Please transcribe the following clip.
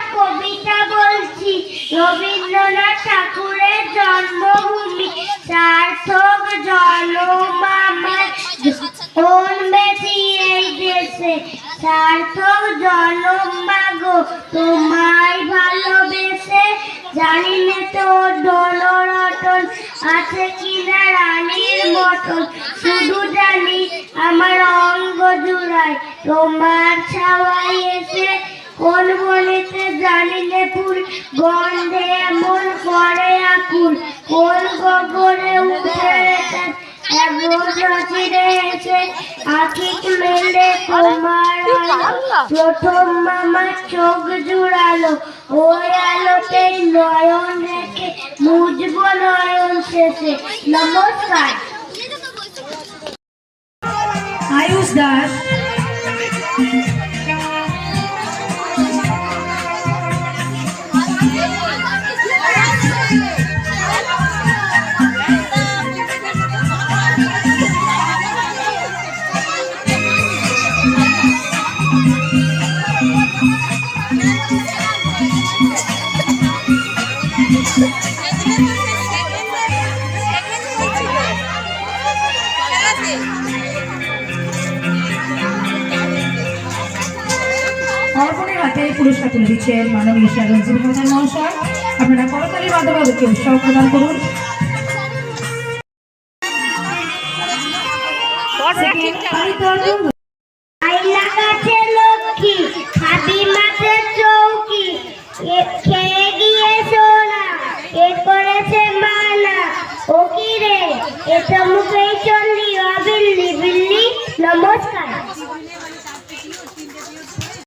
কবিতা বলছি, রবীন্দ্রনাথ ঠাকুরের জন্মভূমি, সার্থক সার্থক তোমায় ভালোবেসে জানি না তোর দলরটন আছে কিনা রানীর মতন। শুধু জানি আমার অঙ্গ জুড়ায় তোমার বনেতে জানিলে ফুল গন্ধে এমন করে আকুল। কোন গগনে উঠে এমন রচিরে এসে আখি মেলে তোমার প্রথম মামার চোখ জুড়ালো। ওই আলোতেই নয়ন রেখে মুজব নয়ন শেষে। নমস্কার। আয়ুষ দাস। অর্পণের হাতে পুরস্কার তুলে দিচ্ছেন মাননীয় শ্যারঞ্জি মহাশয় মহাশয়। আপনারা করতালির মাধ্যমে ওদেরকে উৎসাহ প্রদান করুন। অর্জুন